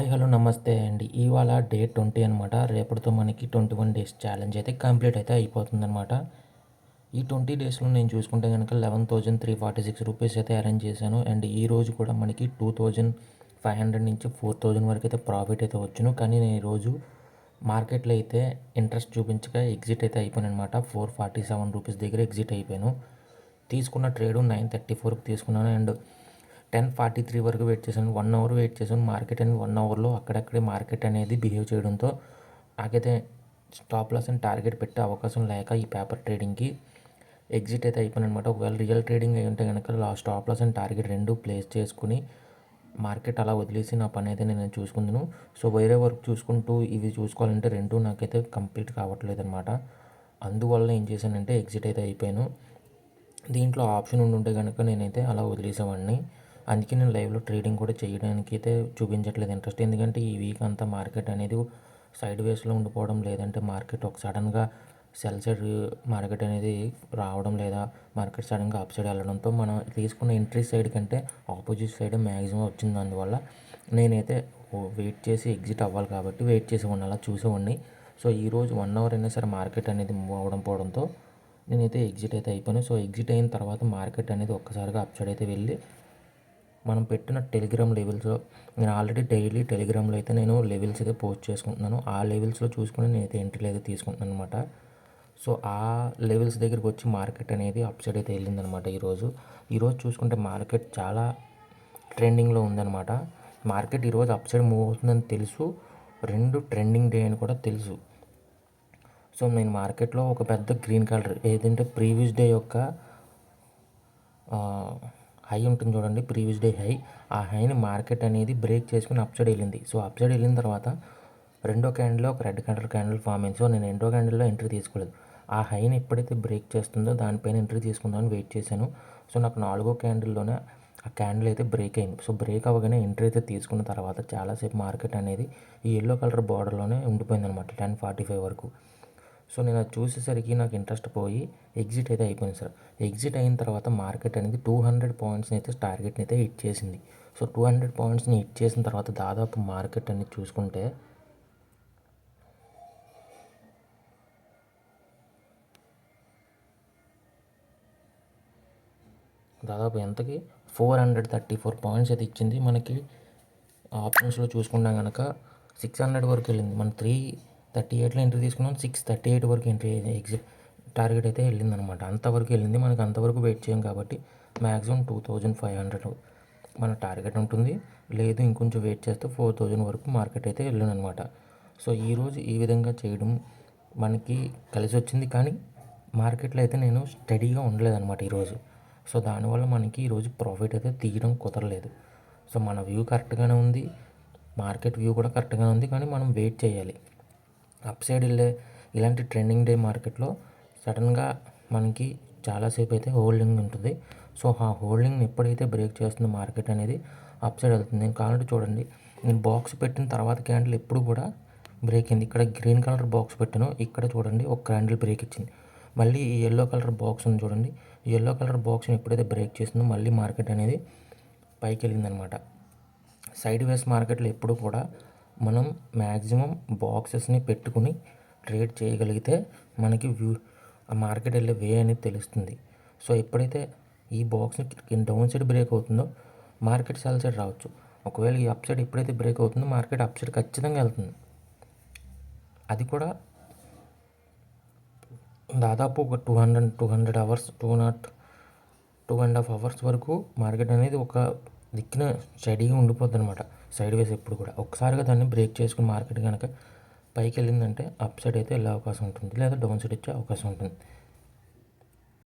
Hi hello నమస్తే అండి. ఇవాళ డే ట్వంటీ అనమాట రేపటితో మనకి ట్వంటీ వన్ డేస్ ఛాలెంజ్ అయితే కంప్లీట్ అయితే అయిపోతుందన్నమాట. ఈ ట్వంటీ డేస్లో నేను చూసుకుంటే కనుక eleven thousand three forty six rupees అయితే అరేంజ్ చేశాను. అండ్ ఈ రోజు కూడా మనకి టూ థౌజండ్ ఫైవ్ హండ్రెడ్ నుంచి ఫోర్ థౌజండ్ వరకు అయితే ప్రాఫిట్ అయితే వచ్చును. కానీ నేను ఈరోజు మార్కెట్లో అయితే ఇంట్రెస్ట్ చూపించక ఎగ్జిట్ అయితే అయిపోయాను అనమాట ఫోర్ ఫార్టీ సెవెన్ రూపీస్ దగ్గర ఎగ్జిట్ అయిపోయాను. తీసుకున్న ట్రేడు నైన్ థర్టీ ఫోర్కి తీసుకున్నాను. అండ్ టెన్ ఫార్టీ త్రీ వరకు వెయిట్ చేశాను. వన్ అవర్ వెయిట్ చేశాను. మార్కెట్ అనేది వన్ అవర్లో అక్కడక్కడే మార్కెట్ అనేది బిహేవ్ చేయడంతో నాకైతే స్టాప్ లాస్ అండ్ టార్గెట్ పెట్టే అవకాశం లేక ఈ పేపర్ ట్రేడింగ్కి ఎగ్జిట్ అయితే అయిపోయాను అనమాట ఒకవేళ రియల్ ట్రేడింగ్ అయి ఉంటే కనుక last stop loss and target రెండు ప్లేస్ చేసుకుని మార్కెట్ అలా వదిలేసి నా పని అయితే నేను చూసుకుందును. సో వేరే వర్క్ చూసుకుంటూ ఇవి చూసుకోవాలంటే రెండు నాకైతే కంప్లీట్ కావట్లేదు అనమాట అందువల్ల ఏం చేశానంటే ఎగ్జిట్ అయితే అయిపోయాను. దీంట్లో ఆప్షన్ ఉండుంటే కనుక నేనైతే అలా వదిలేసేవాడిని. అందుకే నేను లైవ్లో ట్రేడింగ్ కూడా చేయడానికి అయితే చూపించట్లేదు ఇంట్రెస్ట్. ఎందుకంటే ఈ వీక్ అంతా మార్కెట్ అనేది సైడ్ వేస్లో ఉండిపోవడం లేదంటే మార్కెట్ ఒక సడన్గా సెల్ సైడ్ మార్కెట్ అనేది రావడం లేదా మార్కెట్ సడన్గా అప్ సైడ్ వెళ్ళడంతో మనం తీసుకున్న ఎంట్రీ సైడ్ కంటే ఆపోజిట్ సైడ్ మ్యాక్సిమం వచ్చింది. అందువల్ల నేనైతే వెయిట్ చేసి ఎగ్జిట్ అవ్వాలి కాబట్టి వెయిట్ చేసేవాడిని అలా చూసేవాడిని. సో ఈరోజు వన్ అవర్ అయినా సరే మార్కెట్ అనేది మూవ్ అవ్వడం పోవడంతో నేనైతే ఎగ్జిట్ అయితే అయిపోయాను. సో ఎగ్జిట్ అయిన తర్వాత మార్కెట్ అనేది ఒక్కసారిగా అప్ సైడ్ అయితే వెళ్ళి మనం పెట్టిన టెలిగ్రామ్ లెవెల్స్లో నేను ఆల్రెడీ డైలీ టెలిగ్రామ్లో అయితే నేను లెవెల్స్ అయితే పోస్ట్ చేసుకుంటున్నాను. ఆ లెవెల్స్లో చూసుకుని నేనైతే ఎంట్రీలు అయితే తీసుకుంటున్నాను అనమాట సో ఆ లెవెల్స్ దగ్గరికి వచ్చి మార్కెట్ అనేది అప్ సైడ్ అయితే వెళ్ళిందనమాట ఈరోజు. ఈరోజు చూసుకుంటే మార్కెట్ చాలా ట్రెండింగ్లో ఉందన్నమాట. మార్కెట్ ఈరోజు అప్ సైడ్ మూవ్ అవుతుందని తెలుసు. రెండు ట్రెండింగ్ డే అని కూడా తెలుసు. సో నేను మార్కెట్లో ఒక పెద్ద గ్రీన్ కలర్ ఏదంటే ప్రీవియస్ డే యొక్క హై ఉంటుంది చూడండి ప్రీవియస్ డే హై. ఆ హైని మార్కెట్ అనేది బ్రేక్ చేసుకుని అప్ సైడ్ వెళ్ళింది. సో అప్ సైడ్ వెళ్ళిన తర్వాత రెండో క్యాండిల్లో ఒక రెడ్ కలర్ క్యాండిల్ ఫామ్ అయింది. సో నేను రెండో క్యాండిల్లో ఎంట్రీ తీసుకోలేదు. ఆ హైని ఎప్పుడైతే బ్రేక్ చేస్తుందో దానిపైన ఎంట్రీ తీసుకుందామని వెయిట్ చేశాను. సో నాకు నాలుగో క్యాండిల్లోనే ఆ క్యాండిల్ అయితే బ్రేక్ అయింది. సో బ్రేక్ అవ్వగానే ఎంట్రీ అయితే తీసుకున్న తర్వాత చాలాసేపు మార్కెట్ అనేది ఈ ఎల్లో కలర్ బార్డర్లోనే ఉండిపోయింది అనమాట టెన్ ఫార్టీ ఫైవ్ వరకు. సో నేను అది చూసేసరికి నాకు ఇంట్రెస్ట్ పోయి ఎగ్జిట్ అయితే అయిపోయింది సార్. ఎగ్జిట్ అయిన తర్వాత మార్కెట్ అనేది టూ హండ్రెడ్ పాయింట్స్ని అయితే టార్గెట్ని అయితే హిట్ చేసింది. సో టూ హండ్రెడ్ పాయింట్స్ని హిట్ చేసిన తర్వాత దాదాపు మార్కెట్ అనేది చూసుకుంటే దాదాపు ఎంతకి? Four hundred thirty four points అయితే ఇచ్చింది. మనకి ఆప్షన్స్లో చూసుకున్నా కనుక సిక్స్ హండ్రెడ్ వరకు వెళ్ళింది. మన త్రీ థర్టీ ఎయిట్లో ఎంట్రీ తీసుకున్నాం. సిక్స్ థర్టీ ఎయిట్ వరకు ఎంట్రీ ఎగ్జిట్ టార్గెట్ అయితే వెళ్ళిందనమాట అంతవరకు వెళ్ళింది. మనకి అంతవరకు వెయిట్ చేయం కాబట్టి maximum two thousand five hundred మన టార్గెట్ ఉంటుంది. లేదు ఇంకొంచెం వెయిట్ చేస్తే ఫోర్ థౌజండ్ వరకు మార్కెట్ అయితే వెళ్ళిందనమాట సో ఈరోజు ఈ విధంగా చేయడం మనకి కలిసి వచ్చింది. కానీ మార్కెట్లో అయితే నేను స్టడీగా ఉండలేదన్నమాట ఈరోజు సో దానివల్ల మనకి ఈరోజు ప్రాఫిట్ అయితే తీయడం కుదరలేదు. సో మన వ్యూ కరెక్ట్గానే ఉంది. మార్కెట్ వ్యూ కూడా కరెక్ట్గానే ఉంది. కానీ మనం వెయిట్ చేయాలి. అప్ సైడ్ వెళ్ళే ఇలాంటి ట్రెండింగ్ డే మార్కెట్లో సడన్గా మనకి చాలాసేపు అయితే హోల్డింగ్ ఉంటుంది. సో ఆ హోల్డింగ్ని ఎప్పుడైతే బ్రేక్ చేస్తుందో మార్కెట్ అనేది అప్ సైడ్ వెళ్తుంది. నేను కావాలంటే చూడండి. నేను బాక్స్ పెట్టిన తర్వాత క్యాండిల్ ఎప్పుడు కూడా బ్రేక్ అయింది. ఇక్కడ గ్రీన్ కలర్ బాక్స్ పెట్టాను. ఇక్కడ చూడండి ఒక క్యాండిల్ బ్రేక్ ఇచ్చింది. మళ్ళీ ఈ ఎల్లో కలర్ బాక్స్ ఉంది చూడండి. ఎల్లో కలర్ బాక్స్ని ఎప్పుడైతే బ్రేక్ చేసిందో మళ్ళీ మార్కెట్ అనేది పైకి వెళ్ళిందనమాట. సైడ్ వేస్ మార్కెట్లో ఎప్పుడు కూడా మనం మ్యాక్సిమం బాక్సెస్ని పెట్టుకుని ట్రేడ్ చేయగలిగితే మనకి వ్యూ ఆ మార్కెట్ వెళ్ళే వే అనేది తెలుస్తుంది. సో ఎప్పుడైతే ఈ బాక్స్ డౌన్ సైడ్ బ్రేక్ అవుతుందో మార్కెట్ సెల్ సైడ్ రావచ్చు. ఒకవేళ ఈ అప్ సైడ్ ఎప్పుడైతే బ్రేక్ అవుతుందో మార్కెట్ అప్ సైడ్ ఖచ్చితంగా వెళ్తుంది. అది కూడా దాదాపు ఒక two hundred two hundred hours two not two and half hours వరకు మార్కెట్ అనేది ఒక దిక్కున స్టడీగా ఉండిపోద్ది అనమాట సైడ్ వేస్ ఎప్పుడు కూడా. ఒకసారిగా దాన్ని బ్రేక్ చేసుకుని మార్కెట్ కనుక పైకి వెళ్ళిందంటే అప్ సైడ్ అయితే వెళ్ళే అవకాశం ఉంటుంది. లేదా డౌన్ సైడ్ ఇచ్చే అవకాశం ఉంటుంది.